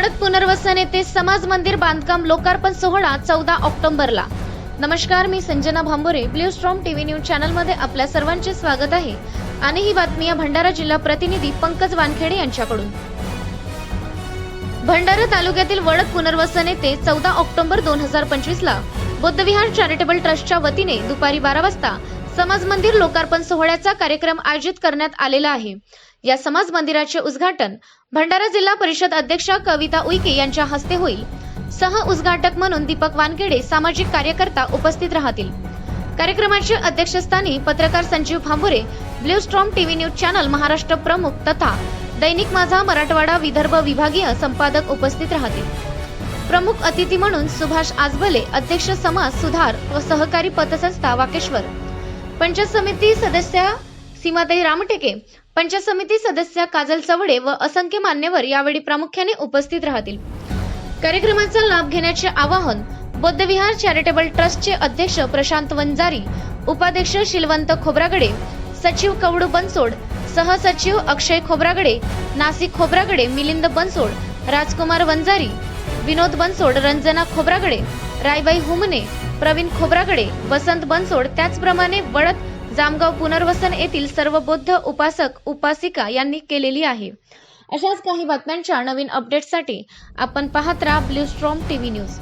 वडद पुनर्वसन येथे समाज मंदिर बांधकाम लोकार्पण सोहळा चौदा ऑक्टोबरला. नमस्कार मी Sanjana Bhambore blue storm TV news चॅनलमध्ये आपल्या सर्वांचे स्वागत आहे. आणि ही बातमी या भंडारा जिल्हा प्रतिनिधी पंकज वानखेडे यांच्याकडून. भंडारा तालुक्यातील वडद पुनर्वसन येथे चौदा ऑक्टोबर दोन हजार पंचवीस ला बुद्धविहार चॅरिटेबल ट्रस्टच्या वतीने दुपारी बारा वाजता समाज मंदिर लोकार्पण सोहळ्याचा कार्यक्रम आयोजित करण्यात आलेला आहे. या समाज मंदिराचे उद्घाटन भंडारा जिल्हा परिषद अध्यक्षा कविता उईके यांच्या हस्ते होईल. सह उद्घाटक म्हणून दीपक वानखेडे सामाजिक कार्यकर्ता उपस्थित राहतील. कार्यक्रमाच्या अध्यक्षस्थानी पत्रकार Sanjeev Bhambure blue storm TV news channel Maharashtra प्रमुख तथा दैनिक माझा मराठवाडा विदर्भ विभागीय संपादक उपस्थित राहतील. प्रमुख अतिथी म्हणून सुभाष आजबले अध्यक्ष समाज सुधार व सहकारी पतसंस्था वाकेश्वर. पंचायत समिती सदस्य सीमाताई रामटेके पंचायत समिती सदस्य काजल चवडे व असंख्य मान्यवर यावेळी प्रामुख्याने उपस्थित राहतील. कार्यक्रमाचा लाभ घेण्याचे आवाहन बौद्धविहार चॅरिटेबल ट्रस्टचे अध्यक्ष प्रशांत वंजारी उपाध्यक्ष शिलवंत खोब्रागडे सचिव कवडू बनसोड सहसचिव अक्षय खोब्रागडे नासिक खोब्रागडे मिलिंद बनसोड राजकुमार वंजारी विनोद बनसोड रंजना खोब्रागडे रायबाई हुमने प्रवीण खोब्रागडे वसंत बनसोड त्याचप्रमाणे वडद जामगाव पुनर्वसन येथील सर्व बौद्ध उपासक उपासिका यांनी केलेली आहे. अशाच काही बातम्यांच्या नवीन अपडेटसाठी आपण पाहत राहा ब्ल्यू स्ट्रॉम टीव्ही न्यूज